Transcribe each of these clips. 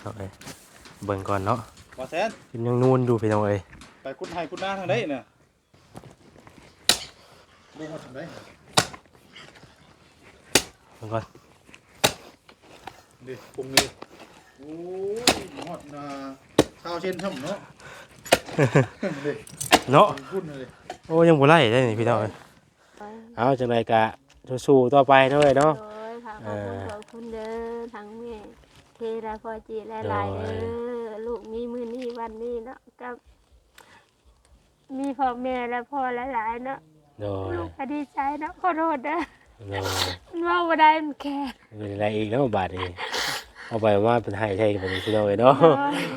เอาไปเบิ่งก่อนเนาะบ่แซนกินยังนูนอยู่พี่น้องเอ้ยไปคุดให้คุดหน้าทางใดน่ะลงมาทางใดเบิ่งก่อนดิปรุงนี่โอ้ยฮอดนาข้าวเช่นช่ำเนาะดิเนาะพุ่นเลย โอ้ยังบ่ไล่ได้นี่พี่น้องเอ้ยเอาจังไดกะสู้ๆต่อไปเนาะเอ้ยเนาะ โดยค่ะเอขอบอคุณขอบคุณเด้อทั้งแม่ เทราพอจีหลายๆโดเด้ยอลูกมีมือนี้วันนี้เนาะกับ มีพ่อแม่และพ่อหลายๆเนาะโดยลูกก็ดีใจเนาะขอโทษเด้อโดยมันเว่าบ่ได้มันแค่เงินอะไรอีกเนาะบาทนี่เอาไปว่าเป็นให้ใช่กันพี่น้องเอ้ยเนาะ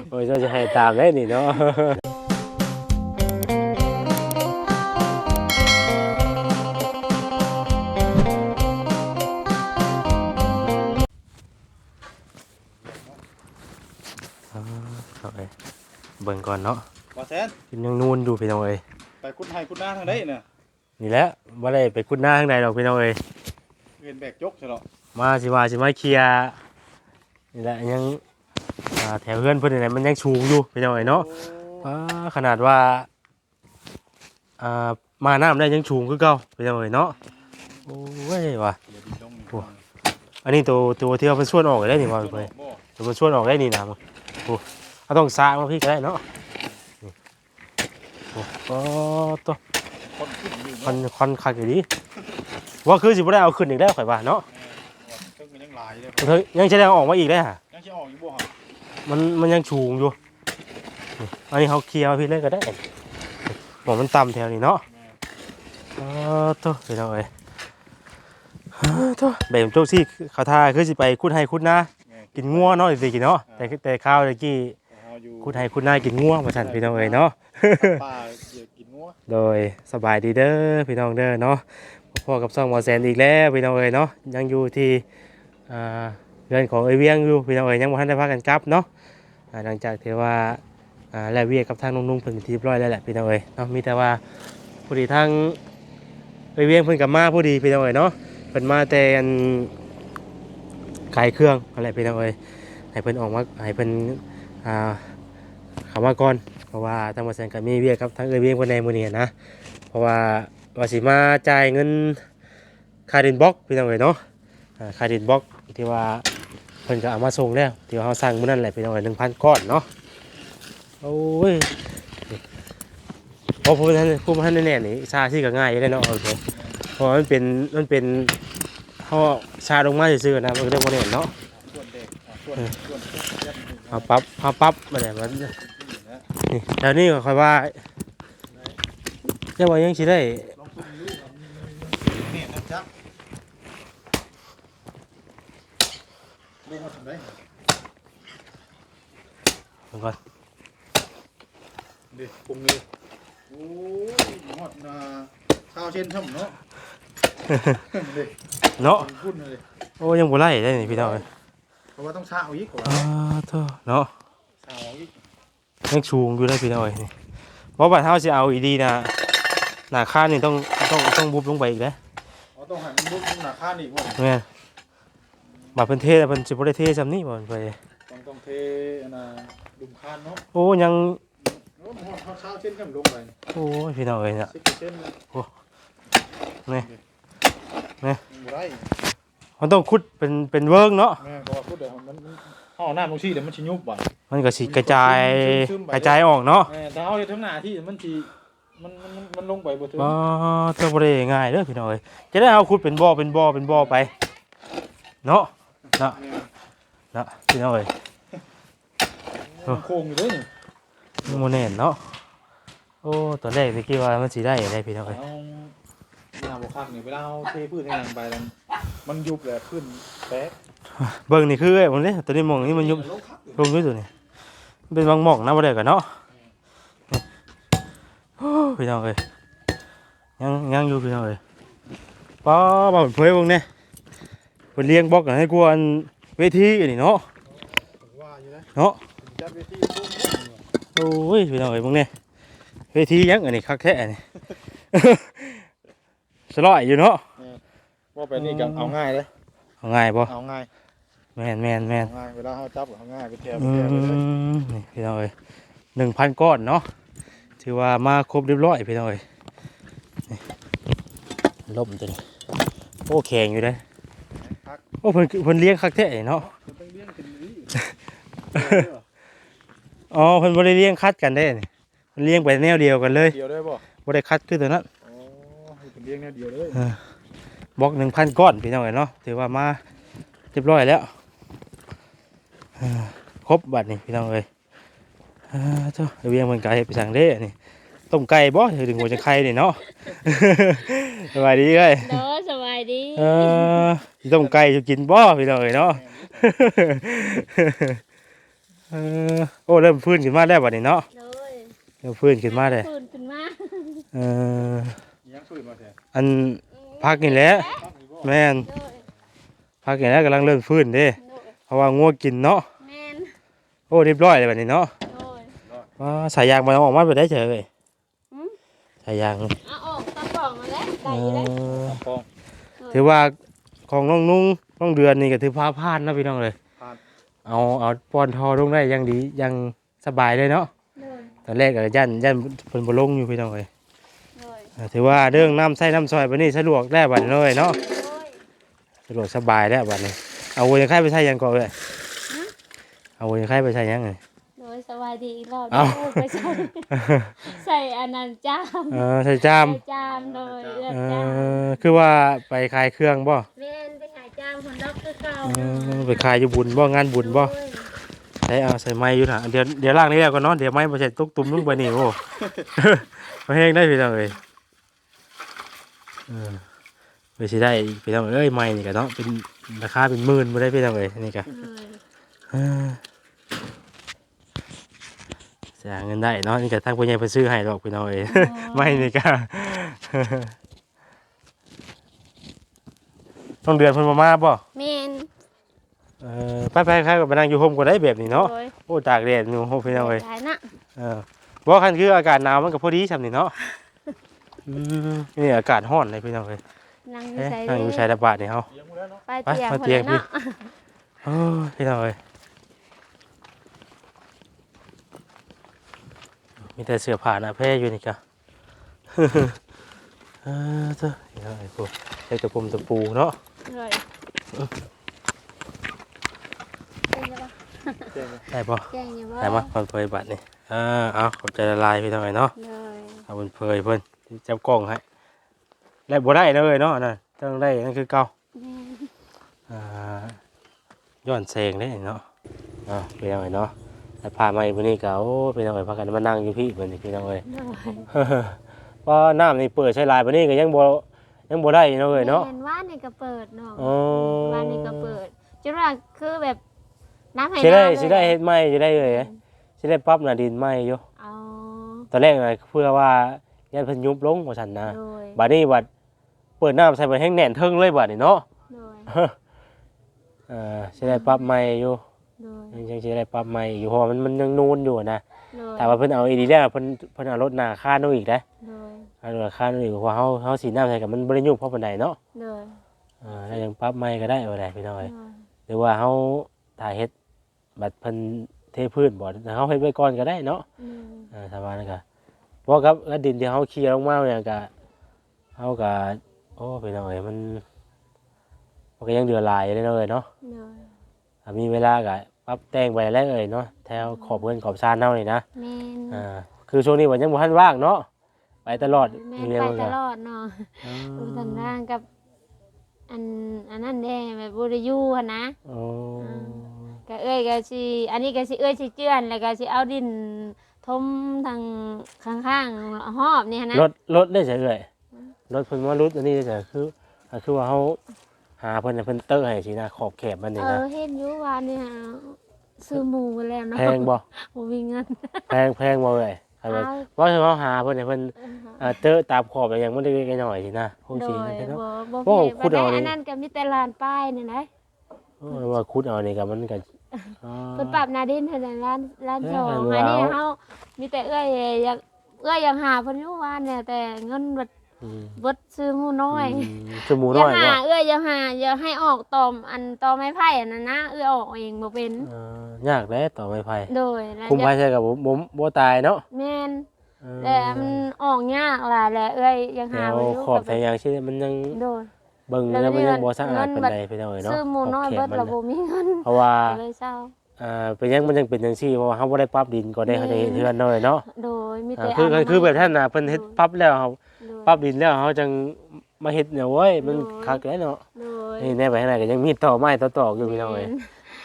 โอ้ยเจ้าจะให้ตามได้นี่เนาะ เบิ่งก่อนเนาะบ่แซนกินยังนูนอยู่พี่น้องเอ้ยไปคุดให้คุดหน้าทางใดน่ะนี่แหละว่าได้ไปคุ้นหน้าข้างในดอกพี่น้องเอ้ยเห็นแบกจกใช่หรอมาสิว่าสิมาเคลียร์นี่แหละยังอ่าแถวเพื่อนเพื่อนนี่แหละมันยังสูงอยู่พี่น้องเอ้ยเนาะอ่าขนาดว่าอ่ามาน้ำได้ยังสูงคือเก่าพี่น้องเอ้ยเนาะโอ้ยว่ะเดี๋ยวดินลงนี่โอ้อันนี้ตัวตัวที่เอาไปส่วนออกได้นี่ว่าไปบ่ตัวมันส่วนออกได้นี่นะมึงโอ้ เอาต้องสร้างมาพี่ก็ได้เนาะโอ้ตัวคนขึ้นอยู่ควันควันคักอยู่ดีว่าคือสิบ่ได้เอาขึ้นอีกได้วข่อยว่าเนาะเครื่องมันยังหลายเลยเฮ้ยยังจะได้เอออกมาอีกได้ฮะยังสิออกอยู่บ่ฮะมันมันยังสูงอยู่อันนี้เขาเคลียร์พี่เลยก็ได้หมองมันต่ำแถวนี้เนาะแม่เออตัวไปเอาไว้เออตัวแบบโจ๊กซี่เขาท่าคือสิไปคุดให้คุดนาแม่กินงัวเนาะสิกินเนาะแต่แต่ข้าวตะกี้ อยู่คุดให้คุดนากินงัวมาสั่นพี่น้องเอ้ยเนาะป่าเดี๋ยวกินงัวโดยสบายดีเด้อพี่น้องเด้อเนาะพ่อกับซ่องหมอแซนอีกแล้วพี่น้องเอ้ยเนาะยังอยู่ที่อ่าเรือนของเอ้ยเวียงอยู่พี่น้องเอ้ยยังบ่ทันได้พากันกลับเนาะอ่าหลังจากที่ว่าอ่าแล้วเวียกกับทางนุ่งๆเพิ่นเป็นที่เรียบร้อยแล้วแหละพี่น้องเอ้ยเนาะมีแต่ว่าผู้ดีทางเอ้ยเวียงเพิ่นกลับมาผู้ดีพี่น้องเอ้ยเนาะเพิ่นมาแต่อันขายเครื่องอะไรพี่น้องเอ้ยให้เพิ่นออกมาให้เพิ่นอ่า เข้ามาก่อน เพราะว่าทางบริษัทก็มีเวียครับทางเอเวียงคนในมือนี้นะ เพราะว่าว่าสิมาจ่ายเงินคาดินบล็อกพี่น้องเอ๋ยเนาะอ่าค่าดินบล็อกที่ว่าเพิ่นก็เอามาส่งแล้วที่ว่าเขาสั่งมื้อนั้นแหละพี่น้องเอ๋ยหนึ่งพันก้อนเนาะโอ้ยพราะผู้ท่านผู้ท่านแน่ๆนี่ชาที่ก็ง่ายอยู่ได้เนาะเอเถอเพราะว่ามันเป็นมันเป็นเขาชาลงมาซื่อๆนะมันก็ได้บ่แน่เนาะส่วนเด็กอะส่วนส่วนยัดหนึ่งเอาปั๊บเอาปั๊บมาเนี่ยมัน นะนี่แถวนี้ก็ค่อยว่าจะว่ายังสิได้ลองซุ่มลูกเนี่ยนะจ๊ะลงมาทางใดเดี๋ยวก่อนดิปรุงนี่โอ้ยฮอดนาข้าวเช่นช่ำเนาะดิเนาะพุ่นเลยโอ้ยังบ่ไล่ได้นี่พี่น้องเอ้ยเพราะว่าต้องชาเอาอีกกว่าอ้าเถอะเนาะชาเอาอีก ยังสูงอยู่ได้พี่น้องเอ้ยนี่บ่ว่าถ้าสิเอาอีดีนะหนาค่านี่ต้องต้องต้องบุบลงไปอีกเด้ออ๋อต้องหันมุกหนาข้านี่บ่แม่นบัดเพิ่นเทแล้วเพิ่นสิบ่ได้เทซำนี้บ่ไปต้องต้องเทอันน่ะดุมคานเนาะโอ้ยังโอ้มันฮอดข้าวเช้าเช่นช่ำลงไปโอ้ยพี่น้องเอ้ยน่ะสิบเปอร์เซ็นต์เลยนี่ยังบ่ได้มันต้องขุดเป็นเป็นเวิร์กเนาะแม่ก็ว่าพูดเดี๋ยวมัน มันห่อหน้าบางทีเดี๋ยวมันชิยุบบ่ะมันก็สิกระจายซึมๆไปกระจายออกเนาะแม่ถ้าเอาอยู่ทั้งหน้าที่มันสิมันมันมันมันลงไปบ่ถึงบ่เท่าบ่ได้ง่ายเด้อพี่น้องเอ้ยจะได้เอาขุดเป็นบ่อเป็นบ่อเป็นบ่อไป เนาะแม่เนาะพี่น้องเอ้ยมันโค้งอยู่เด้อนี่โมเน่นเนาะโอ้ตอนแรกตะกี้ว่ามันสีได้ได้พี่น้องเอาเอ้ยหน้าบ่คักนี่เวลาเอาเทพืชให้นางไปแล้วมันยุบแหละขึ้นแป๊ก เบิ่งนี่คือไอ้ผมนี่ตัวนี้มองนี่มันยุบลงคักอยู่ลงด้วยตัวนี้เป็นบางหมองนะบ่ได้กันเนาะพี่น้องเอ้ยยังยังอยู่พี่น้องเอ้ยป้าบ่าวเผยเบิ่งเนี่ยเพิ่นเลี้ยงบล็อกกันให้กวนเวทีอันนี้เนาะเนาะโอ้ยพี่น้องเอ้ยเบิ่งเนี่ยเวทียังอันนี้คักแท้อันนี้สลอยอยู่เนาะว่าไปนี่ก็เอาง่ายเลย เอาง่ายบ่เอาง่ายแม่ม่นแม่นแม่นง่ายเวลาเฮาจับก็ง่ายไปแถวไปอืแถวไปเลยมนี่พี่น้องเอ้ยหนึ่งพันก้อนเนาะถือว่ามาครบเรียบร้อยพี่น้องเอ้ยนี่ล่มตัวนี้โอ้แข็งอยู่เลยพักโอ้เพิ่นเพิ่นเลี้ยงคักแท้เนาะมันต้องเลี้ยงขึ้นนี้อ๋อเพิ่นบ่ได้เลี้ยงคัดกันได้นี่เพิ่นเลี้ยงไปแนวเดียวกันเลยเดียวได้บ่บ่ได้คัดคือตัวนั้นอ๋อให้เป็นเลี้ยงแนวเดียวเลย บล็อกหนึ่งพันก้อนพี่น้องเอ้ยเนาะถือว่ามาเรียบร้อยแล้วเอ่อครบบัดนี่พี่น้องเอ้ยเอ่อเจ้าเวียงเพิ่นก็เฮ็ดไปสั่งเด้นี่ต้มไก่บ่ถือถึงหัวจะไข่นี่เนาะสบายดีเอ้ยเด้อสบายดีเออสิต้มไก่จะกินบ่พี่น้องเอ้ยเนาะเออโอ้เริ่มฟื้นขึ้นมาแล้วบัดนี้เนาะโดยเริ่มฟื้นขึ้นมาแล้วฟื้นขึ้นมาเออยังฟื้นมาแท้อัน พักนี่แหละพักนี่บ่แม่นโดยพักนี่แหละกำลังเริ่มฟื้นเด้โดยเพราะว่างัวกินเนาะแม่นโอ้เรียบร้อยเลยบัดนี้เนาะโดยว่าสายยางมันเอาออกมาไปได้เฉยเลยหืมสายยางเอาออกตะกล่องมาแล้วเอได้อยู่อแล้วฟองถือว่าของน้องนุ่งน้องเดือนนี่ก็ถือพาพลาดนะพี่น้องเลยผ่านเอาเอาปอนทอลงได้อยังดีอยังสบายเลยเนาะโดยตอนแรกก็ยันยันเพิ่นบ่ลงอยู่พี่น้องเลยโดยอ่า ถือว่าเรื่องน้ำใส่น้ำซอยบัดนี้สะดวกได้บัดนี้เลยเนาะโดยสะดวกสบายแล้วบัดนี้เอาวัวยังไข่ไปใส่หยังก่อนเลยเอาวัวยังไข่ไปใส่หยังไงโดยสบายดีอีกรอบเอ้าโดยไปใส่ใส่อันนั้นจามเออใส่จามใส่จามโดยเลือดเอจามอคือว่าไปขายเครื่องบ่แม่นไปหาจามคนดอกคือเก่าเออไปขายอยู่บุญบ่งานบุญบ่โดยใช้เอาใส่ไม้อยู่นะเดี๋ยวเดี๋ยวล่างนี้แล้วก่อนเนาะเดี๋ยวไม้มาใส่ตุกตุ่มลงไปนี่โอ้มาแห้งได้พี่น้องเอ้ยเออ ไปสิได้พี่น้องเอ้ยไม้นี่ก็เนาะเป็นราคาเป็นหมื่นบ่ได้พี่น้องเอ้ยนี่ก็โดยเออเสียเงินได้เนาะนี่ก็ทางผู้ใหญ่เพิ่นซื้อให้ดอกพี่น้องเอ้ยไม่นี่ก็ต้องเดือนเพิ่นมามาบ่แม่นเออไปไปๆๆก็ไปนั่งอยู่โฮมก็ได้แบบนี้เนาะโดยโอ้ตากแดดอยู่โฮมพี่น้องเอ้ยหลายนะเออบ่คันคืออากาศหนาวมันก็พอดีซำนี่เนาะอืม นี่อากาศร้อนเลยพี่น้องเอ้ยนั่งอยู่เอ๊ะใส่นั่งอยู่ชายระบาดนี่เฮาเลี้ยงหมดแล้วเนาะไปไปเตียงมาคนเตียงละพี่เนาะโอ้ยพี่น้องเอ้ยมีแต่เสื้อผ้าหน้าแพร่อยู่นี่กะเออเจ้าพี่น้องเอ้ยพวกใส่ตะปุ่มตะปูเนาะเลยเจ๊งเลยได้บ่แจ้งอยู่บ่ได้บ่คนเผยบัตรนี่อ่าเอาขอบใจละลายพี่น้องเอ้ยเนาะเลยเอาเพิ่นเผยเพิ่น จับกล้องให้แล้วบ่ได้เลยเนาะนั่นต้องได้นั่นคือเก่าแม่นอ่าย้อนแสงได้เนาะอ่าพี่น้องเอ้ยเนาะแล้วพามาอีกวันนี้ก็โอ้พี่น้องเอ้ยพากันมานั่งอยู่พี่เพิ่นนี่พี่น้องเอ้ยเลยเพราะน้ำนี่เปิดใช้ลายวันนี้ก็ยังบ่ยังบ่ได้เนาะเอ้ยเนาะแม่นว่านนี่ก็เปิดเนาะอ๋อว่านนี่ก็เปิดจุดว่าคือแบบน้ำให้สิได้น้ำเลยสิได้เฮ็ดใหม่สิได้เอ้ยสิได้ปรับหน้าดินใหม่อยู่เอาตอนแรกน่ะเพื่อว่า ยันเพิ่นยุบลงว่าซั่นนะ โดยบัดนี้บัดเปิดน้ำใส่ไปแห้งแน่นเทิงเลยบัดนี้เนาะ โดยเออสิได้ปรับใหม่อยู่โดยยังยังสิได้ปรับใหม่อยู่เพราะว่ามันมันยังนูนอยู่นะโดยแต่ว่าเพิ่นเอาอีดีแล้วเพิ่นเพิ่นเอารถหน้าค่านู่นอีกนะโดยเอารถค่านู่นอีกเพราะว่าเฮาเฮาสีน้ำใส่กับมันบ่ได้ยุบเพราะปานใดเนาะโดยเออแล้วยังปรับใหม่ก็ได้บ่ได้พี่น้อย โดยหรือว่าเฮาถ่ายเฮ็ดบัดเพิ่นเทพื้นบ่เฮาเฮ็ดไว้ก่อนก็ได้เนาะโดยเออถ้าว่านั่นก็ เพราะกับกับดินที่เฮาเคลียร์ลงมาเนี่ยก็เฮาก็โอ้พี่น้อยมันมันก็ยังเดือดร้ายอยู่เลยเนาะเอ้ยเนาะโดยถ้ามีเวลาก็ปรับแต่งไปแล้วเอ้ยเนาะแถวขอบเพิ่นขอบชานเฮานี่นะแม่นอ่าคือช่วงนี้ว่ายังบ่ทันว่างเนาะไปตลอดแม่มีนเรียนไปมันตก็ลอดเนาะอือยู่มทางล่างกับ อันอันนั้นแน่แบบบ่ได้อยู่หั้นนะโอ้ก็เอ้ยก็สิอันนี้ก็สิเอ้ยสิเจือนแล้วก็สิเอาดิน ทมทางข้างๆหอบนี่หั้นนะรถรถได้เฉยเอ่ยรถเพิ่นว่ารถอันนี้ได้เฉยคืออ่าคือว่าเฮาหาเพิ่นน่ะเพิ่นเตอร์ให้สินะขอบแคบมันนี่เอนะอเห็นอยู่ว่าเนี่ยซื้อหมูไปแล้วเนาะแพงบ่บ่มีเงินแพงแพงบ่เอ่ยอันว่าเอาว่าคือเฮาหาเพิ่นให้เพิ่นอ่าเตอร์ตามขอบอะไรอย่างมันเล็กๆน้อยๆสินะคงโดสิยนะเนาะ บ่บ่โอ้แพงขุดเอาบ่นี่ได้อันนั้นก็มีแต่ลานป้ายนี่นะโอ้ว่าขุดเอานี่ก็มันก็ อ๋อ เพิ่นปรับหนาดินเท่านั้นร้านร้านเอ้ยสองอัอันนนี้ว้าวเฮามีแต่เอ้ยอยากเอ้ยอยากหาเพิ่นอยู่ว่าเนี่ยแต่เงินบัดอืมเบิดซื้อหมูน้อยมคือหมูอน้ย่าอยหาบ่เอื้อยอย่าหาอย่าให้ออกตอมอันตอไม้ไผ่อันนั้นนะเอื้อยออกเองบ่เป็นเออยากแล้วต่อไม้ไผ่โดยแล้วคุมไผ่ใช่กับบ่บ่บ่ตายเนาะแม่นเออแต่มันออกยากล่ะแหละเอื้อยยังแถหาวบ่อยู่ขอบกับแถวอย่างเช่นมันยังโดย เบิ่งแล้แล้ววมันยังเงินบ่สะอาดเงินปานบัดใดพี่น้องเอ้ยเนาะซื้อหมูน้อยขเบิบดขตระมันบ่มีเงินเพราะว่าก็เลยเศร้าอ่าเป็นหยังมันยังเป็นจังซี่เพราะว่าเฮาบ่ได้ปรับดินก็ได้เขาจะเฮ็ดเฮือนน้อยเนาะโดยมีอ่าแต่คือเามาคือแบบท่านน่ะเพิ่นเฮ็ดปรับแล้วเฮาโดยปรับดินแล้วเฮาจังมาเฮ็ดเนี่ยโว้ยมันโอ้ยคักแล้วเนาะโดยนี่แน่ไปข้างในก็ยังมีต่อไม้ต่อตอกอยู่พี่น้องเอ้ย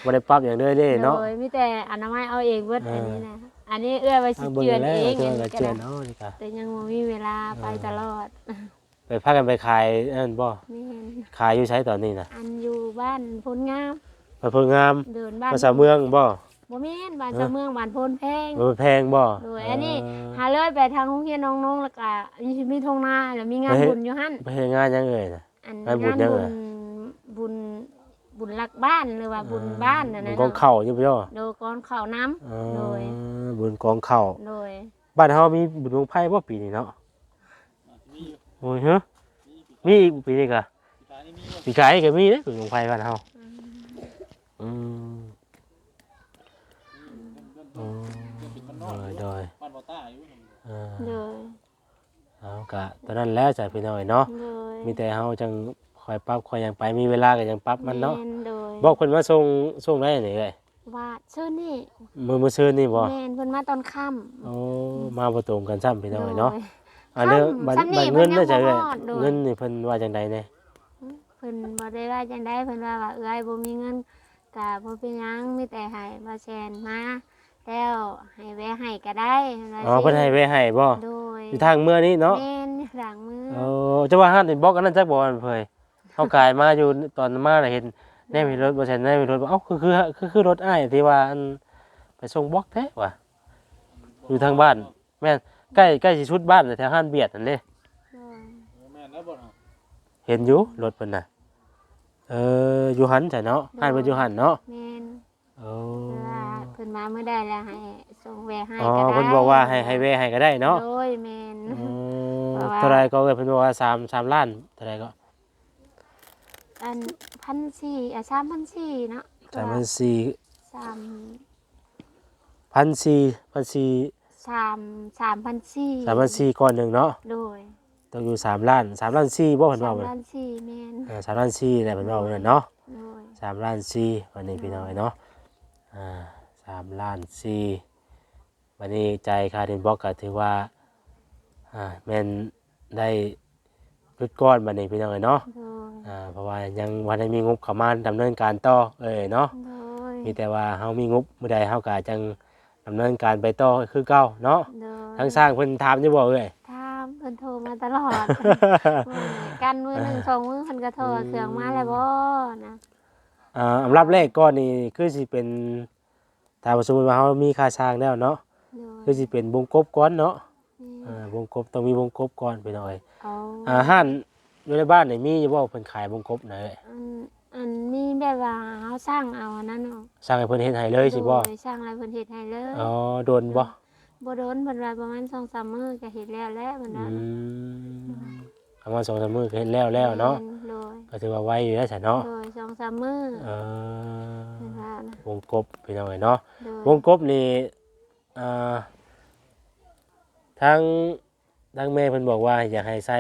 บ่ได้ปรับอย่างเด้อเด้เนาะโดยมีแต่อนามัยเอาเองเบิดเออันอนี้นะอันนี้เอื้อยไว้สิเอาเบิ่งเจือนแล้วเองเจือนอันก็นี้ก็เจือนได้เนาะนี่ก็แต่ยังบ่มีเวลาไปตลอด ไปพากันไปขายนั่นบ่แม่นขายอยู่ใช้ตอนนี้น่ะอันอยู่บ้านพลงามไปเพิ่งงามเดินบ้านภาษาเมืองบ่บ่แม่นบ้านชาวเมืองบ้านโพนแพงบ่แพงบ่โดยอันนี้เออหาเลยไปทางโรงเรียนน้องๆแล้วก็มีมีทงนาแล้วมีงานไปเฮ็ดบุญอยู่หั่นไปเฮ็ดงานยังเอ่ยน่ะอันงานบุญงานยังบุไงญบุญบุญรักบ้านหรือว่าบุญบ้านนั่นบุน่ะญกองเข้าอยู่พี่น้องโดยก้อนข้าวน้ำเออโดยบุญกองเข้าโดยบ้านเฮามีบุญวงไพ่บ่ปีนี้เนาะโอ้ ยฮะมีอีกปีนี้ก็ปีกายก็มีเด้บุญวงไพ่บ้านเฮาอืมอ๋อโดยโดยบ้านบ่ต้าอยู่เออโดยเอากะตอนนั้นแล้วจ้ะพี่น้อยเนาะโดยมีแต่เฮาจังคอยปรับคอยหยังไปมีเวลาก็ยังปรับมันเนาะแโดยบอกเพิ่นมาส่งส่งได้นี่เอ้ยว่าชื่อนี่มื้อมื้อซื่อนี่บ่แม่นเพิ่นมาตอนค่ำโอ้มาบ่ตรงกันซ้ำพี่น้อยเนาะโดย อันเด้อบัตรซ้ำนี่บัตรเงินเด้อจ้ะเพิ่เอ้นยยังบ่ฮอดโดยเงินนี่เพิ่นว่าจังใดแน่เพิ่นบ่ได้ว่าจังได๋เพิ่นว่าว่าเอ้ยบ่มีเงินก็บ่เป็นหยังมีแต่ให้บ่แซนมาแล้วให้แวะให้ก็ได้เพิ่นว่าอ๋อเพิ่นให้ไว้ให้บ่โดยอยู่ทางเมื่อนี้เนาะแม่นหลังมือโอ้จะว่าห้านนี่บอกอันนั้นจักบ่อันเผยเฮากายมาอยู่ตอนมาน่ะเห็นแน่มีรถบ่ใช่แน่มีรถบ่เอ้าคือคือคือคือรถอ้ายที่ว่าอันไปส่งบล็อกแท้ว่ะอยู่ทางบ้านแม่น ใกล้ใกล้สิชุดบ้านแถวห้านเบียดนั่นเด้โดยแม่นแล้วบ่เนาะเห็นอยู่รถเพิ่นน่ะเอออยู่หันจ้ะเนาะห้านเพิ่นอยู่หันเนาะแม่นโอ้เวลาเพิ่นมาเมื่อใดแล้วให้ส่งแวะให้อ๋อก็ได้เพิ่นบอกว่าให้ให้แวะให้ก็ได้เนาะโดยแม่น อืมเพราะว่า เท่าไรก็เอ้ยเพิ่นบอกว่า3 3ล้านเท่าไรก็อัน1,400อะ3,400เนาะ3 4 0 0สามพันสี่พันสี่ สามสามพันสี่สามพันสี่ก้อนหนึ่งเนาะโดยต้องอยู่สามล้านสามล้านสี่บ่เพิ่นสาเว้ามเพิ่นล้านสี่แมนอ่าสามล้านสี่แหละเพิ่นเว้าเพิ่นเนาะโดยสามล้านสี่วันนี้พี่น้อยเนาะอ่าสามล้านสี่วันนี้ใจายค่าดินบล็อกก็ถือว่าอ่าแม่นได้พืชก้อนบัดนี้พี่น้อยเนาะโดยอ่าเพราะว่ายังบ่ได้มีงบเข้ามาดำเนินการต่อเอ้ยเนาะ โดยมีแต่ว่าเฮามีงบมื้อใดเฮาก็จัง ดำเนินการไปต่อคือเก่าเนาะโดยทางสร้างเพิ่นถามอยู่บ่เอ้ยถามเพิ่นโทรมาตลอดกันมือหนึ่งสองมือเพิ่นก็โทรเครื่องมาแล้วบ่นะอ่าอันดับแรกก่อนนี่คือสิเป็นถ้าว่าสมมุติว่าเฮามีค่าสร้างแล้วเนาะโดยคือสิเป็นวงกบก่อนเนาะนี่อ่าวงกบต้องมีวงกบก่อนไปหน่อยเอาอาหารอยู่ในบ้านนี่มีอยู่บ่เพิ่นขาย วงกบน่ะเอ้ยอัน อันนี้แบบว่าเฮาสร้างเอาอันนั้นเนาะสร้างให้เพิ่นเฮ็ดให้เลยสิบ่โดยสร้างอะไรเพิ่นเฮ็ดให้เลยอ๋อโดนบ่บ่โดนเพิ่นว่าประมาณ2-3มื้อก็เฮ็ดแล้วแหละเพิ่นอืว่ามคำว่า2 3มื้อก็เฮ็ดแล้วแล้วเนาะโดยก็ถือว่าไวอยู่แล้วซะเนาะโดย2-3มื้อเออเพิ่นว่านะวงกบพี่น้องเอ้ยเนาะโดยวงกบนี่อ่าทางทางแม่เพิ่นบอกว่าอยากให้ใส่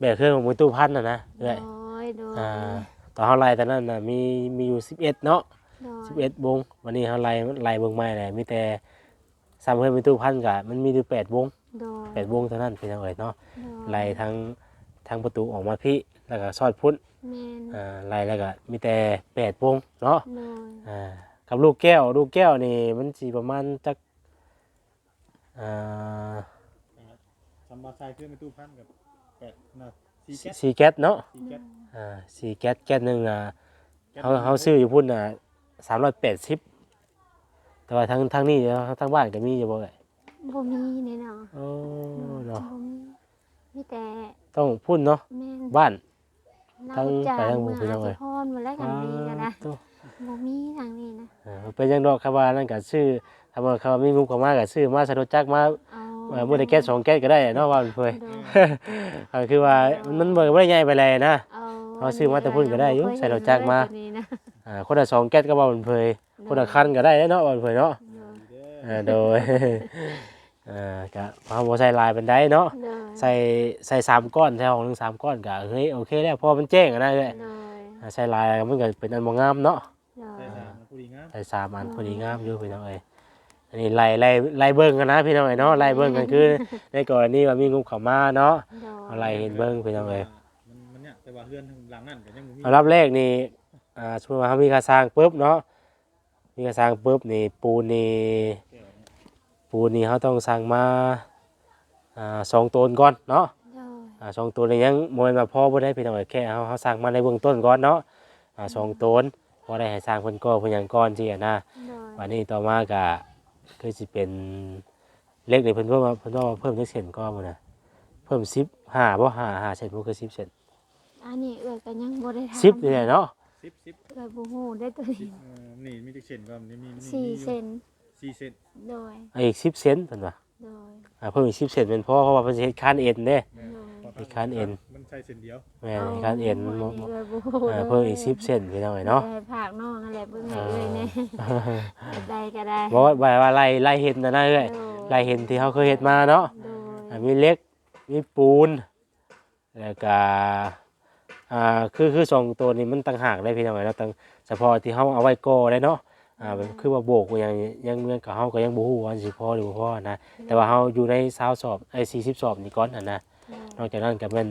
แบบเครื่องของมือตู้พันน่ะนะโดเอ้ยยโดย อ่า ตอนเฮาไล่ตอนนั้นน่ะมีมีอยู่11เนาะโดย11วงวันนี้เฮาไล่ไล่เบิ่งใหม่แหละมีแต่ซ้ำเพิ่นมือตู้พันก็มันมีอยู่8วงโดย8วงเท่านั้นพี่น้องเอ้ยเนาะโดยไล่ทั้งทั้งประตูออกมาพี่แล้วก็ซอดพุ่นแม่นอ่าไล่แล้วก็มีแต่8วงเนาะโดยอ่ากับลูกแก้วลูกแก้วนี่มันสิประมาณจักอ่า สำหรับชายขึ้นในตู้พันกับแปดน่ะ สี่แก๊สเนาะอ่าสี่แก๊สแก๊สหนึ่งอะเขาเขาซื้ออยู่พุ่นอะสามร้อยแปดสิบแต่ว่าทางทางนี้ทางบ้านก็มีอยู่บ่เลยบ่มีแน่นาะโอ้เนาะบ่มีมีแต่ต้องพุ่นเนาะบ้านเราทั้งไปทั้งหมู่เมืองพี่น้องเอ้สะยพรมาแล้วกันดีกันนะบ่มีทางนี้นะเป็นยังดอกครับว่านั่นก็ซื้อถ้าว่าเขามีงบเข้ามาก็ซื้อมาสะดวกจักมา เอาลเออมื้อละแก๊สสองแก๊สก็ได้เนาะว่าเพิ่นโดยก็คือว่ามันบ่บ่ได้ใหญ่ไปเลยนะ เอาเอาซื้อมาแต่พุ่นก็ได้อยู่ใส่รถจักรมาตัวนี้นะอ่าคนละสองแก๊สก็ว่าเพิ่นคนละคันก็ได้เนาะว่าเพิ่นเนาะโดยเออโดยเออก็พาบ่ใส่ลายเป็นได้เนาะโดยใส่ใส่สามก้อนใส่ห้องหนึงสามก้อนก็เฮ้ยโอเคแล้วพอมันแจ้งอะนะเอ้ยโดยอ่าใส่ลายมันก็เป็นอันบ่งามเนาะโดยใส่สามผู้ดีงาม ใส่สามอันพอดีงามอยู่พี่น้องเอ้ย อันนี้ไล่ไล่ไล่เบิ่งกันนะพี่น้องเอ้ยเนาะไล่เบิ่งกันคือ ในกรณีว่ามีงบเข้ามาเนาะโดยเอาไล่เห็นเบิ่งพี่น้องเอ้ยมันมันเนี่ยแต่ว่าเฮือนทางหลังนั่นก็ยังบ่มีอันดับแรกนี่อ่าสมมติว่าเขามีค่าสร้างปุ๊บเนาะมีค่าสร้างปุ๊บนี่ปูนนี่แก้วเนี่ยปูนนี่เขาต้องสั่งมาอ่าสองตนก่อนเนาะ โดยอ่าสองตนนี่ยังมวยมาพอบ่ได้พี่น้องเอ้ยแค่เขาเขาสั่งมาในเบื้องต้นก่อนเนาะอ่าสองตนพอได้ให้สร้างเพิ่นก่อเพิ่นหยังก่อนสิอะนะโดยวันนี้ต่อมาก็ คือสิเป็นเล็กเลยเพิ่นเพิ่มมาเพิ่นว่าเพิ่มจักเส้นก็มื้อน่ะเพิ่ม10 5บ่5 5เส้นบ่คือ10เส้นอันนี้เอื้อยก็ยังบ่ได้ทำ10นี่แหละเนาะสิบสิบเอื้อยบ่ฮู้ได้ตัวสินี้บเอ่อนี่มีจักเส้นก็นี่มีมีสี่มีอยู่เซนสี่เส้นโดย เอาอีก10เซนเพิ่นว่าโดยอ่าเพิ่มอีก10เซนเป็นเพราะเพราะว่าเพิ่นสิเฮ็ดคานเอ็นเด้แม่โดยพ อีกคันเอ็นมันใช่เส้นเดียวแม่นคานเอ็นมันบ่เอื้อยบ่เออเพิ่มอีก10เซนพี่น้องเอ้ยเนาะให้ภาคน้องนั่นแหละเบิ่งให้เอื้อยแน่ได้ก็ได้บ่ว่าว่าว่าไล่ไล่เห็นนะนะเอ้ยโดยไล่เห็นที่เฮาเคยเฮ็ดมาเนาะโดยอ่ามีเหล็กมีปูนแล้วก็อ่าคือคือสองตัวนี้มันต่างหากได้พี่น้องเอ้ยเนาะต่างเฉพาะที่เฮาเอาไว้ก่อได้เนาะอ่าแบบคือว่าโบกอย่างยังเมือนกับเฮาก็ยังบ่ฮู้ว่าสิพอหรือบ่พอนะแต่ว่าเฮาอยู่ใน20สอบไอ้40สอบนี่ก่อนหั่นนะ นอกจากนั้นก็แม่น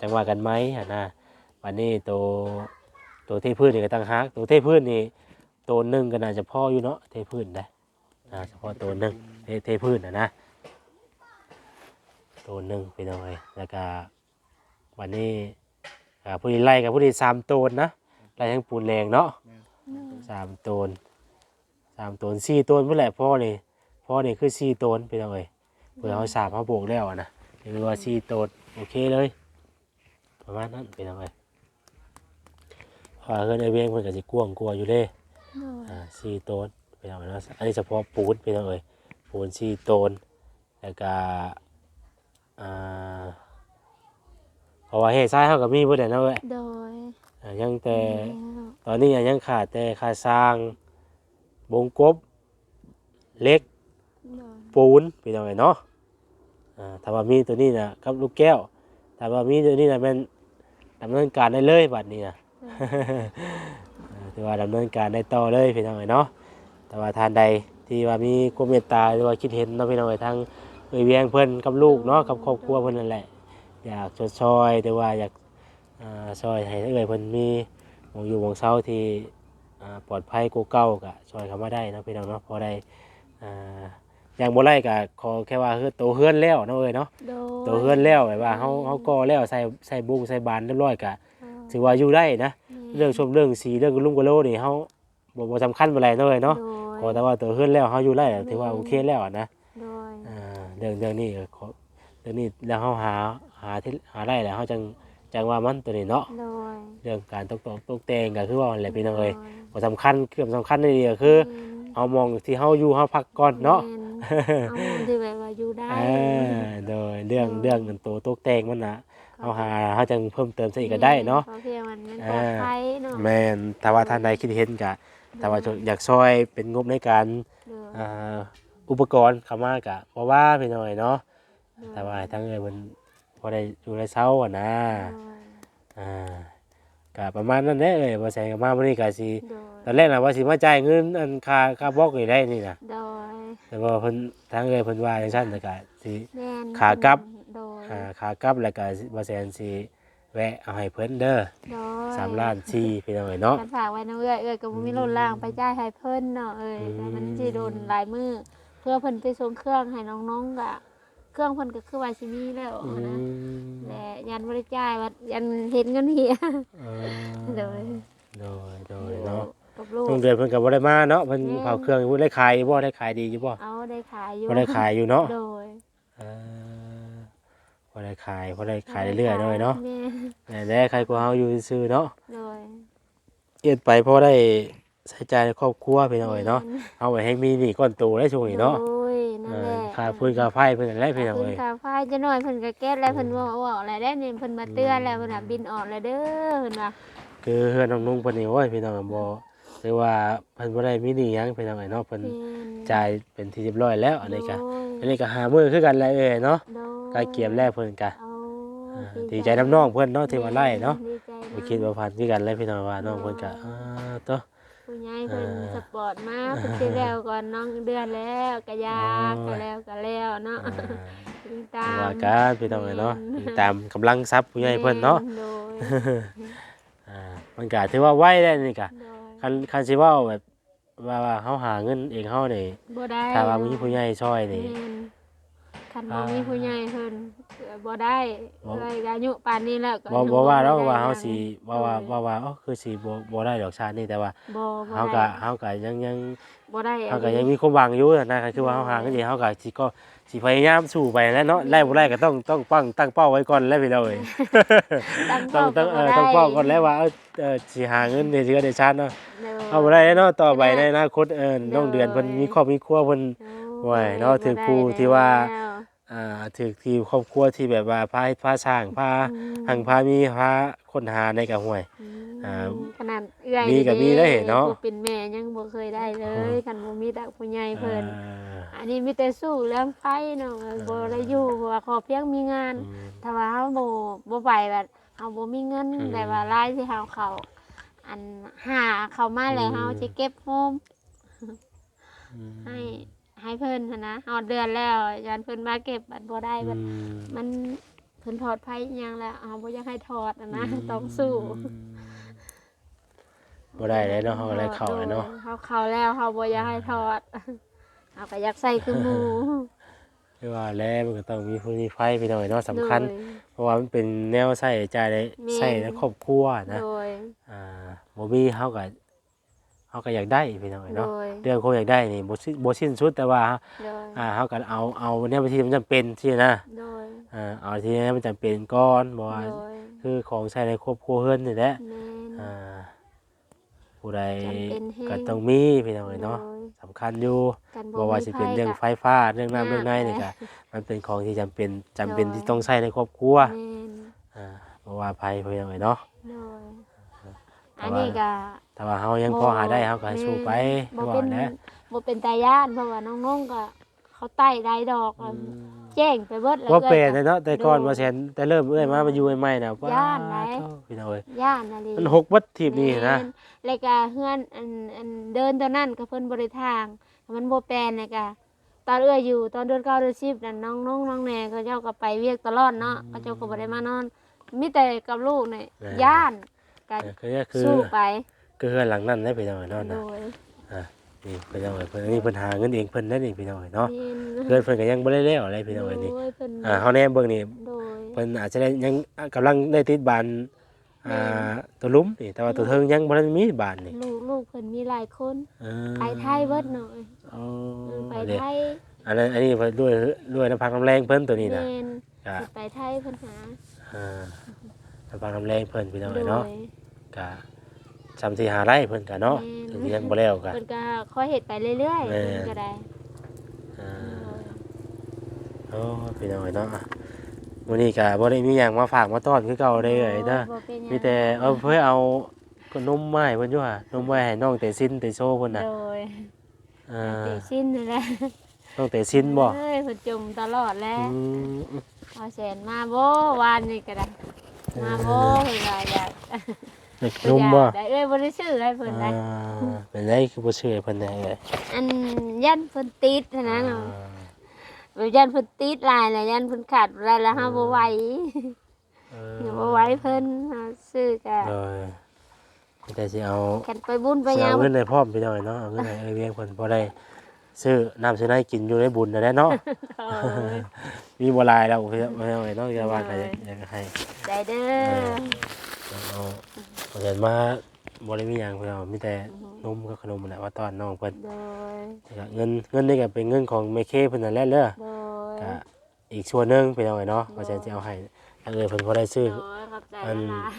จังว่ากันไหมหั่นนะวันนี้ตัวตัวเทพื้นนี่ก็ต่างหากตัวเทพื้นนี่ตัวหนึงก็น่าจะพออยู่เนาะเทพื้นได้อ่าเฉพาะตัวหนึงเทเทพื้นน่ะนะตัวหนึงเป็นเอาไว้แล้วก็วันนี้อ่าผู้ที่ไล่กับผู้ที่สามตัวนะไล่ทั้งปูนแรงเนาะสามตัว สามตัวสี่ตัวเมื่อไหร่พ่อนี่พ่อนี่คือสี่ตัวเป็นเอาไว้เพื่อเขาสามเขาโบกแล้วอะนะ หรือว่าสี่โตดโอเคเลย ประมาณนั้นเป็นยังไงพอเพื่อนไอเวียงเพื่อนก็จะกวางกลัวอยู่เลยโดยอ่าสี่โตนเป็นยังไงเนาะอันนี้เฉพาะปูนเป็นยังไงปูนสี่โตนแล้วก็อ่าเพราะว่าเฮ้ซ้ายเขากับมีบ่ได้เนาะเว้ยโดยอ่ายังแต่แล้วตอนนี้ยังขาดแต่ค่าสร้างบงกบเหล็กโดยปูนเป็นยังไงเนาะอ่า ถ้าว่ามีตัวนี้นะกับลูกแก้วถ้าว่ามีตัวนี้นะเป็นดำเนินการได้เลยบัดนี้นะอ่าถือว่าดำเนินการได้ต่อเลยพี่น้องเอ๋ยเนาะแต่ว่าทานใดที่ว่ามีความเมตตาหรือว่าคิดเห็นเนาะพี่น้องเอ๋ยทางเอ่ยเวียงเพิ่นกับลูกเนาะกับครอบครัวเพิ่นนั่นแหละ อยากชดซอยหรือว่าอยากอ่าซอยให้เอ่ยเพิ่นมีหมองอยู่หมองเซาที่อ่าปลอดภัยกว่าเก่าก็ซอยเข้ามาได้เนาะพี่น้องเนาะพอได้ อ่าอย่างบ่ไรก็ขอแค่ว่าคือโตเฮือนแล้วเนาะเอ้ยเนาะโดยโตเฮือนแล้วแบบว่าเฮาเฮาก่อแล้วใส่ใส่บุงใส่บานเรียบร้อยก็โดยถือว่าอยู่ได้นะ เรื่องชมเรื่องสีเรื่องกระลุ่มกระโลนี่เฮาบ่บ่สำคัญปานใดเนาะเอ้ยเนาะโดยขอแต่ว่าโตเฮือนแล้วเฮาอยู่ได้ถือว่าโอเคแล้วอะนะโดยอ่าเรื่องเรื่องนี้ก็ขอเรื่องนี้แล้วเฮาหาหาที่หาได้แล้วเฮาจังจังว่ามันตัวนี้เนาะโดยเรื่องการตกตกตกแต่งก็คือว่าแหละพี่น้องเอ้ยบ่สำคัญเกือบสำคัญนี่ก็คือเอามองที่เฮาอยู่เฮาพักก่อนเนาะแม่น เอาที่แบบว่าอยู่ได้ เออโดยเรื่องเรื่องเงินตัวตกแต่งมันน่ะเอาหาเฮาจังเพิ่มเติมซะอีกก็ได้เนาะ เพราะเพียงมันมันปลอดภัยเนาะแม่นถ้าว่าท่านใดคิดเห็นก็ถ้าว่าอยากซอยเป็นงบในการโดยอ่าอุปกรณ์เข้ามากะเพราะว่าพี่น้อยเนาะแต่ว่าให้ทั้งเอ้ยมันพอได้อยู่ในเช้าอะนะโดยอ่า กะประมาณนั้นแหละเอ้ยบ่แซงกับมามื้อนี้ก็สิโดยตอนแรกน่ะว่าสิมาจ่ายเงินอันค่าค่าบล็อกนี่ได้นี่น่ะ โดยแต่ว่าเพิ่นทางเอ้ยเพิ่นว่าจังซั่นแต่ก็สิ แม่นขากลับ โดยอ่าขากลับแล้วก็สิบ่แซนสิแวะเอาให้เพิ่นเด้อโดยสามล้านสี่พี่น้อยเนาะ กันฝากไว้นะเอ้ยเอ้ยก็บ่มีรถล่างไปจ่ายให้เพิ่นเนาะเอ้ยอืม แต่มันสิโดนหลายมื้อเพื่อเพิ่นไปส่งเครื่องให้น้องๆก็ เครื่องเพิ่นก็คือว่าสิมีแล้วอืนะมและยันบ่ได้จ่ายว่ายันเห็นเงินเหียเออโดย โดยโดยเนาะกับลูกโรงเรียนเพิ่นก็บ่ได้มาเนาะเพิ่นแม่ เผาเครื่องอยู่ได้ขายอยู่บ่ได้ขายดีอยู่บ่เอาได้ขายอยู่บ่ได้ขายอยู่เนาะโดยเออบ่ได้ขายบ่ได้ขายเรื่อยๆเนาะเนาะแม่แต่ได้ใครกว่าเฮาอยู่ซื่อๆเนาะโดยเฮ็ดไปพอได้ใช้จ่ายในครอบครัวพี่น้อยเนาะเอาไว้ให้มีหนี้ก้อนโตได้ช่วงนี้เนาะโดย นั่นเอแหอละค่าพื้นค่าไฟเพิ่นอะไรพี่น้องเพิ่เอ้นยกาไฟจะหน่อยเพิ่นก็เก็บแล้วเพิ่นว่าว่าอะไรได้นี่เพิ่นมาเตือนแล้วเพิ่นน่ะบินออกแล้วเด้อเพิ่นว่าคือเฮือนน้องนุ่งเพิ่นนี่โอ้ยพี่น้องบ่ถือว่าเพิ่นบ่ได้มีหนี้หยังพี่น้องเอ้ยเนาะเพิ่นแม่นจ่ายเป็นที่เรียบร้อยแล้วอันนี้ก็โดยอันนี้ก็หามื้อคือกันแหละเอ้ยเนาะโดยใกล้เกียมแล้วเพิ่นก็โอ้อ่าดีใจน้ำน้องเพิ่นเนาะที่ว่าไล่เนาะดีใจบ่คิดว่าผ่านคือกันเลยพี่น้องว่าน้องเพิ่นก็อ่าตัว ผู้ใหญ่เพิ่นเออสปอร์ตมาเพิ่นสิแล้วก่อนน้องเดือนแล้วก็ยาโอ้ก็ยแล้วก็แล้วเนาะอ่าติดตามว่ากันพี่น้องเอ้ยเนาะติดตามกำลังทรัพย์ผู้ใหญ่เพิ่นเนาะโดยอ่ามันก็ถือว่าไวได้นี่ก็โดยคันคันสิเว้าแบบว่าว่าเฮาหาเงินเองเฮานี่บ่ได้ถ้าว่ามีผู้ใหญ่ช่วยนี่แม่น คันบ่อ่ามีมีผู้ใหญ่เพิ่นบ่ได้บ่เลยอายุปานนี้แล้วก็บ่ยังบ่ว่าเราได้ว่าเฮายังสิว่าว่าว่าว่าเอ้าคือสิบ่บ่ได้ดอกชาตินี่แต่ว่าบ่บ่เฮาได้ก็เฮาก็ยังยังบ่ได้เฮาก็ยังมีความหวังอยู่นะก็คือว่าเฮาหาเงินเองเฮาก็สิก็สิพยายามสู้ไปแหล้วเนาะไล่บ่ไล่ก็ต้องต้องตั้งตั้งเป้าไว้ก่อนแล้วพี่น้องเอ้ยตั้งต้องเป้าต้องเออต้องเป้าก่อนบ่แล้วได้ว่าเออเออสิหาเงินได้สิก็ได้ชาติเนาะโดยเอาบ่ได้เนาะต่อไปในอนาคตเออน้องเดือนเพิ่นมีครอบมีครัวเพิ่นโอ้ไว้เนาะถึงผู้บ่ได้ที่ว่าแล้ว อ่าถึกที่ครอบครัวที่แบบว่าพาพาสร้างพาอืมหังพามีพาคนหาในกะห้วยอืมอ่าขนาดเอื้อยมีก็มีได้เนาะผู้เป็นแม่ยังบ่เคยได้เลยคันบ่มีแต่ผู้ใหญ่เพิ่นอ่าอันนี้มีแต่สู้เรื่องไฟเนาะบ่ได้อยู่เพราะว่าขอเพียงมีงานอืมถ้าว่าเฮาบ่บ่ไปแบบเฮาบ่มีเงินอืมแบบว่ารายที่เฮาเข้าอันหาเข้ามาแล้วอืมเฮาสิเก็บโฮมอืมให้ ให้เพิ่นหั้นนะเฮาเดือนแล้วยันเพิ่นมาเก็บบัดบ่ได้บัดอืมมันเพิ่นถอดไผอิหยังแล้วเฮาบ่อยากให้ถอดอะนะต้องสู้ บ่ได้เลยเนาะเฮาก็เลยเข้าเลยเนาะเฮาเข้าแล้วเฮาบ่อยากให้ถอดเฮาก็อยากใส่คือหมู่คือว่าแล้วมันก็ต้องมีผู้มีไฟพี่น้องเนาะสำคัญโดยเพราะว่ามันเป็นแนวใช้จ่ายได้แม่นใช้ในครอบครัวนะโดย อ่าบ่มีเฮาก็ เฮาก็อยากได้พี่น้องโดเนาะยเรื่องคงอยากได้นี่บ่สิ้นบ่สิ้นสุดแต่ว่าโดยอ่าเฮาก็เอาเอาแนวที่มันจำเป็นที่นะโดยอ่าเอาที่มันจำเป็นก่อนบ่ว่าโดยคือของใช้ในครอบครัวเฮือนนี่แหละแม่นอ่าผู้ใดจำเป็นแฮงก็ต้องมีพี่น้องเนาะโดยสำคัญอยู่กันบ่ว่าสิเป็นเรื่องมีไฟฟ้าเรื่องน้ำน้ำเรื่องในนี่แหก็ละมันเป็นของที่จำเป็นจำเป็นโดยที่ต้องใช้ในครอบครัวแม่นอ่าบ่ว่าภัยพี่น้องเนาะโดยแต่ อันว่านี้ก็แต่ว่าเฮายังพอหาได้เฮาก็สู้ไปบ่ว่าเป็นแหละบ่เป็นตาย่านเพราะว่าน้องๆก็เขาไต่ได้ดอกอืมแจ้งไปเบิดแล้วว่าเปรตก็เนาะแต่ก่อนโดยว่าแสนแต่เริ่มเอ้ยมามาอยู่ใหม่ๆน่ะว้าย่านไหนเจ้าพี่น้องเอ้ยย่านน่ะลิมันหกวัดทีบนี่นะแม่แล้วก็เฮือนอันอันเดินตัวนั้นก็เพิ่นบ่ได้ทางมันบ่แปลนเลยก็ตอนเอื้ออยู่ตอนเดือนเก้าเดือนสิบนั่นน้องน้องน้องแหน่ก็เจ้าก็ไปเวียกตลอดเนาะก็เจ้าก็บ่ได้มานอนมีแต่กับลูกนี่ย่าน ก็เออคือคือสู้ไปคือเฮือนหลังนั้นได้พี่น้องเอ้ยเนาะโดนะยนี่พี่น้องเอ้ยเพิ่นอันนี้เพิ่นหาเงินเองเพิ่นได้นี่พี่น้องเอ้ยเนาะแม่นเพิ่นเพิ่นก็ยังบ่ได้แล้วอะไรพี่น้องเอ้ยนี่โดยเพิ่นอ่าเฮาแน่เบิ่งนี่โดยเพิ่นอาจจะได้ยังกำลังได้ติดบานอ่าตัวหลุมนี่แต่ว่าตัวเทิงยังบ่ทันมีบานนี่ลูกลูกเพิ่นมีหลายคนเออไปไทยเบิดหน่อยอ๋อเออไปเดี๋ยวไทยอันนั้นอันนี้เพิ่นด้วยด้วยน้ำพักน้ำแรงเพิ่นตัวนี้นะแม่นก็สิไปไทยเพิ่นหาอ่าน้ำพักน้ำแรงเพิ่นพี่น้องโดเอ้ยยเนาะ ก็จำที่หาไร่เพิ่นก็เนาะแม่นถึงยังบ่แล้วก็เพิ่นก็คอยเฮ็ดไปเรื่อยๆแม่นเพิ่นก็ได้อ่าโอ้พี่น้องเอ้ยเนาะอะมื้อนี้ก็บ่ได้มีหยังมาฝากมาต้อนคือเก่าได้เอ้ยเด้อ บ่เป็นหยังมีแต่เอาเพื่อเอาขนมไม้เพิ่นอยู่ห่ะนมไม้ให้น้องเตซินเตโซเพิ่นน่ะโดยอ่าตีสิ้นนั่นแหละน้องเตซินบ่เอ้ยเพิ่นจมตลอดแล้วอืมเอาแสนมาบ่วานนี่ก็ได้มาบ่เพิ่นว่าอยาก เด็กเพิ่นนมอยาบ่กได้เอ้ยบ่ได้ซื้อให้เพิ่นได้อ่าเป็นไรคือบ่ชื่อให้เพิ่นได้เอ้ยอันยันเพิ่นติดเท่านั้นเนาะแบบยันเพิ่นติดหลายแล้วยันเพิ่นขาดอะไรแล้วเฮาบ่ไหวเอเดี๋ยวบ่ไหวเพิ่นเฮาซื้อก็เออแต่สิเอากันไปบุญไปสิหยัเอางเงินให้พร้อมพี่น้อยเนาะเอาเงินให้เอ้ยเวียงเพิ่นบ่ได้ซื้อน้ำซื้อในกินอยู่ในบุญนั่นแหละเนาะโอ้ยมีบ่หลายแล้วพี่น้อยเนาะอย่าว่าก็อยากอยากให้ใจเด้อ เอาเอาเงินมาบ่ได้มีหยังเพิ่นเอามีแต่นมกับขนมนั่นแหละว่าตอนน้องเพิ่นโดย แล้วก็เงินเงินนี่ก็เป็นเงินของเมเคเพิ่นนั่นแหละเด้อโดยก็อีกส่วนหนึงเป็นเอาไงเนาะว่าจะสิเอาให้ถ้าเกิดเพิ่นบ่ได้ซื้อ โดยขอบใจอัน หลาย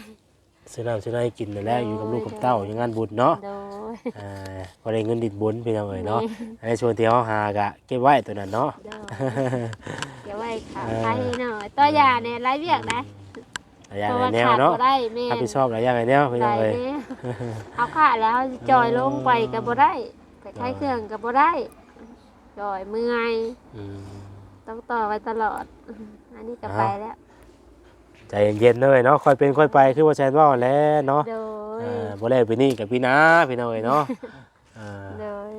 ซื้อน้ำซื้อน้ำให้กินนั่นแหละอยู่กับลูกกับเต้าอยู่งานบุญเนาะโดย อ่าพอได้เงินดิดบุญพี่น้องเอ้ยเนาะในช่วงที่เฮาหากะเก็บไว้ตัวนั้นเนาะ โดย เดี๋ยวไว้ขาใครหน่อยตัวยาเนี่ยไรเวียกนะ หลายอย่างเพราะหลาว่ายแนวขาดเนาะบ่ได้แม่รับผิดชอบหลายอย่างหลายแนวพี่หน้อลางยเอ้ยแม่เอาขาดแล้วจอยลงไปก็บ่ได้ไปใช้เครื่องก็บ่ได้จอยเมื่อยอืม ต้องต่อไปตลอด อันนี้ก็อ้าวไปแล้ว ใจเย็นๆเลยเนาะค่อยเป็นค่อยไปคือว่าแซนว่าแหล้วเนาะโดย อ่าบ่ได้ไปนี่กับพี่นาพี่น้องเอ้ยเนาะอ่าโดย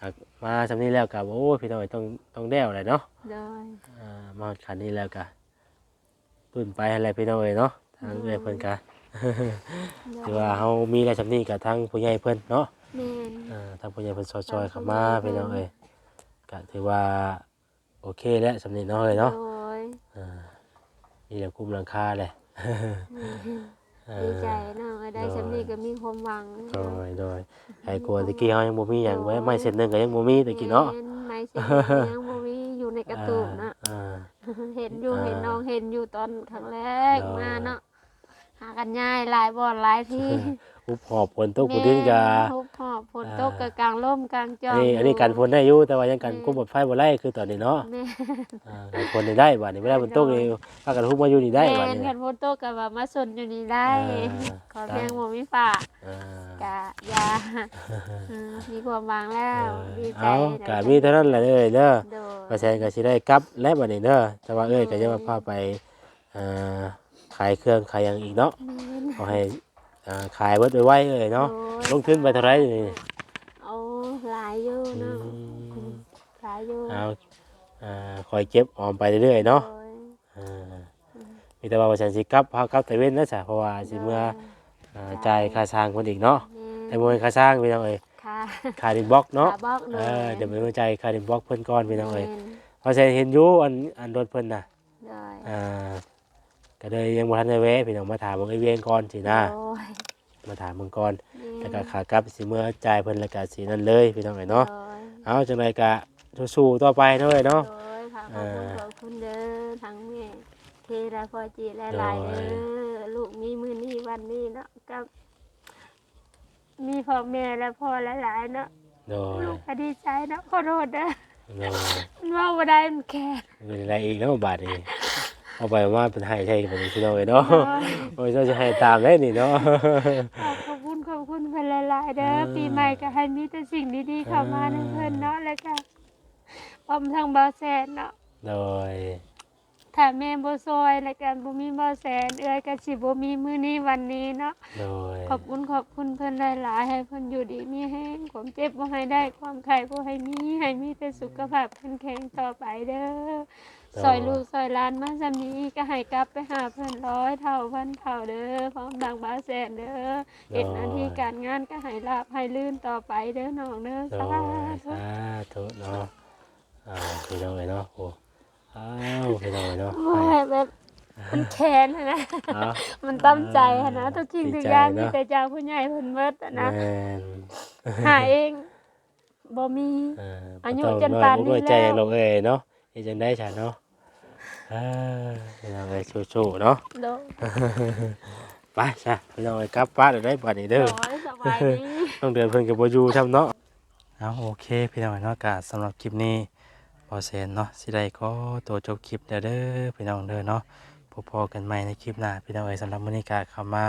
หากมาสำนี้แล้วกับโอ้ยพี่น้องเอ้ยต้องต้องแด้วเลยเนาะโดย อ่ามาขันนี้แล้วกะ ปืนไปอะไรพี่น้องเอ้ยเนาะทางเอ้ยเพิ่นกะถือว่าเฮามีอะไรสำนี้กับทางผู้ใหญ่เพิ่นเนาะแม่นอ่าทางผู้ใหญ่เพิ่นซอยๆเข้ามาพี่น้องเอ้ยก็ถือว่าโอเคแล้วสำนี้เนาะเอ้ยเนาะโดยอ่ามีหลังคุมหลังคาเลยอ่าดีใจเนาะได้สำนีก็มีความหวังโดยโดยไอ้กลัวตะกี้เฮายังบ่มีหยังไว้ไม่เสร็จหนึงก็ยังบ่มีตะกี้เนาะแม่ไม่เสร็จยังบ่มี อยู่ในกระตูกนะอ่า เห็นอยู่อ่าเห็นน้องเห็นอยู่ตอนครั้งแรกเนาะมาเนาะ หากันง่ายหลายบ่อนหลายที่อุบหอบฝนตกฝนดินกะทุบหอบฝนตกกับกลางร่มกลางจออัมนนี้อันนี้กันฝนได้อยู่แต่ว่ายังกันกุมบดไฟบ่ไล่คือตอนนี้เนาะแม่อ่ากันฝนนี่ได้บัดนี้ไม่ได้ฝนตกนี่พากันฮุบมาอยู่นี่ได้บัดแม่นนี้กันฝนตกกับว่ามาสนอยู่นี่ได้อ่าขอเพียงบ่มีฝากอ่ากะยาอืมมีความหวังแล้วดีใจเอานะกะมีเท่านั้นแหละเด้อเด้อโดยประชาชนก็สิได้กลับและบัดนี้เด้อแต่ว่าเอ้ยก็จะมาพาไปอ่า ขายเครื่องขายหยังอีกเนาะแม่นเอาให้อ่าขายเบิดไว้ๆเลยเนาะโดยลงทุนไปเท่าไหร่นี่เอาหลายอยู่อืเนาะมหลายอยู่เอาอ่าคอยเก็บออมไปเรื่อยๆเนาะโดยอ่ามีแต่ว่าประชาชนสิกลับพากลับแต่เว้นนะจ๊ะเพราะว่าสิเมื่ออ่าจ่ายค่าสร้างคนอีกเนาะแม่แต่บ่แม่นค่าสร้างพี่น้องเอ้ยค่ะค่าดินบล็อกเนาะขาบอกเอเลยอเดี๋ยวไปมาจ่ายค่าดินบล็อกเพิ่นก่อนพี่น้องเอ้ยแม่นเพราะฉะนั้นเห็นอยู่อันอันรถเพิ่นน่ะโดยอ่า ก็เลยยังบ่ทันได้แวะพี่น้องมาถามเบิ่งไอ้เวียงก่อนสินะโดยมาถามเบิ่งก่อนแม่แล้วนก็ขากลับสิเมื่อจ่ายเพิ่นแล้วก็สินั่นเลยพี่น้องเอ้ยเนาะโดยเอาจังไดก็สู้ๆต่อไปเนาะเอ้ยเนาะโดยค่ะขเออบคุณอขอบคุณเด้อทั้งแม่เทและพ่อจีและหลายเด้อลูกมีมือนี้วันนี้เนาะกับมีพ่อแม่และพ่อหลายๆเนาะโดยลูกก็ดีใจเนาะขอโทษเด้อโดยมันว่าบ่ได้มันแค่เป็นอะไรอีกเนาะบาดนี้ เอาไปว่าเป็นให้ใช่บัดนี้พี่น้องเอ้ยเนาะโอ้ยเจ้าจะให้ตามได้นี่เนาะขอบคุณขอบคุณเพิ่นหลายๆเด้อเออปีใหม่ก็ให้มีแต่สิ่งดีๆเข้ามาในเพิ่นเนาะแล้วก็พร้อมทั้งบ่แสนเนาะโดยถ้าแม่บ่ซอยแล้วกันบ่มีบ่แสนเอ้ยก็สิบ่มีมื้อนี้วันนี้เนาะโดยขอบคุณขอบคุณเพิ่นหลายๆให้เพิ่นอยู่ดีมีแห้งความเจ็บบ่ให้ได้ความไข้บ่ให้มีให้มีแต่สุขภาพแข็งแรงต่อไปเด้อ ซอยลูกซอยหลานมาซำนี้ก็ให้กลับไปหาเพิ่นร้อยเท่าพันเท่าเด้อพร้อมดังบาแสนเด้อเฮ็ดหน้าที่การงานก็ให้ลาบให้ลื่นต่อไปเด้อน้องเด้อโดสายธุสาธุเนาะอ่าพี่น้องเอ้ยเนาะโอ้อ้าวพี่น้องเอ้ยเนาะโอ้ยแบบมันแค้นอะนะเอามันตั้มใจอะนะทุกสิ่งทุกอย่างดีใจเนอะมีแต่เจ้าผู้ใหญ่เพิ่นเบิดอะนะแม่นหาเองบ่มีเอ่ออายุบ่ต้งจนป่านนี้น้อยอกใจแล้วหรอกเอ้ยเนาะเฮ็ดจังได้ฉันเนาะ อ่าพี่น้องเอ้ยสู้ๆเนาะ โดยไปจ้ะพี่น้องเอ้ยกลับบ้านเดี๋ยวได้บัดนี้เด้อโอ้ยสบายดี ต้องเดินเพิ่นกับบอยู่ทำเนาะเอาโอเค พี่น้องเนาะกะสำหรับคลิปนี้พอเซนเนาะสิได้ก็ตัวจบคลิปเด้อเด้อพี่น้องเด้อเนาะพบพอกันใหม่ในคลิปหน้าพี่น้องเอ้ยสำหรับมื้อนี้กะเข้ามา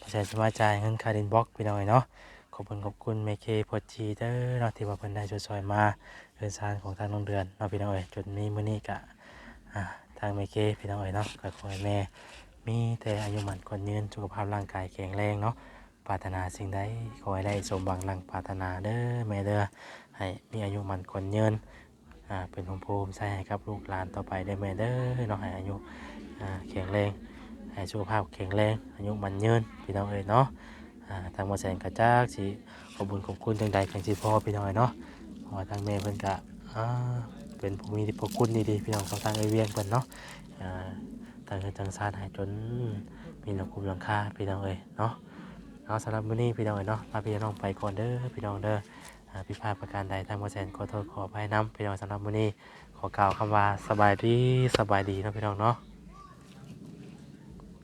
พอเซนจะมาจ่ายเงินค่าดินบล็อกพี่น้องเอ้ยเนาะขอบคุณขอบคุณเมเคพอจีเด้อเนาะที่ว่าเพิ่นได้ช่วยซอยมาเดินสารของทางโรงเรือนเนาะพี่น้องเอ้ยจนมีมื้อนี้กะอ่าทางเมเคพี่น้องเอ้ยเนาะก็ขอให้แม่ มีแต่อายุมันคนยืนสุขภาพร่างกายแข็งแรงเนาะปรารถนาสิ่งใดขอให้ได้สมหวังดังปรารถนาเด้อแม่เด้อให้มีอายุมันคนยืนอ่าเป็นภูมิภูมิใส่ให้กับลูกหลานต่อไปได้อแม่เด้อเนาะให้อายุอ่าแข็งแรงให้สุขภาพแข็งแรงอายุมันยืนพี่น้องเอ้ยเนาะอ่าทางมอแสงกระจากสิขอบุญขอบคุณจังใดจังสิพ่อพี่น้องเอ้ยเนาะเพราะว่าทางแม่เพิ่นกะอ่า เป็นผู้มีพระคุณดีๆพี่น้องของทางไอเวียงเพิ่นเนาะต่าทางเงินทางซานให้จนมีหลังคุมหลังคาพี่น้องเอ้ยเนาะเอาสำหรับมื้อนี้พี่น้องเอ้ยเนาะมาพี่น้องไปก่อนเด้อพี่น้องเด้อพิพาทประการใดทางบ่แสนขอโทษขออภัยนํพี่น้องสำหรับมื้อนี้ขอกล่าวคำว่าสบายดีสบายดีเนาะพี่น้องเนาะ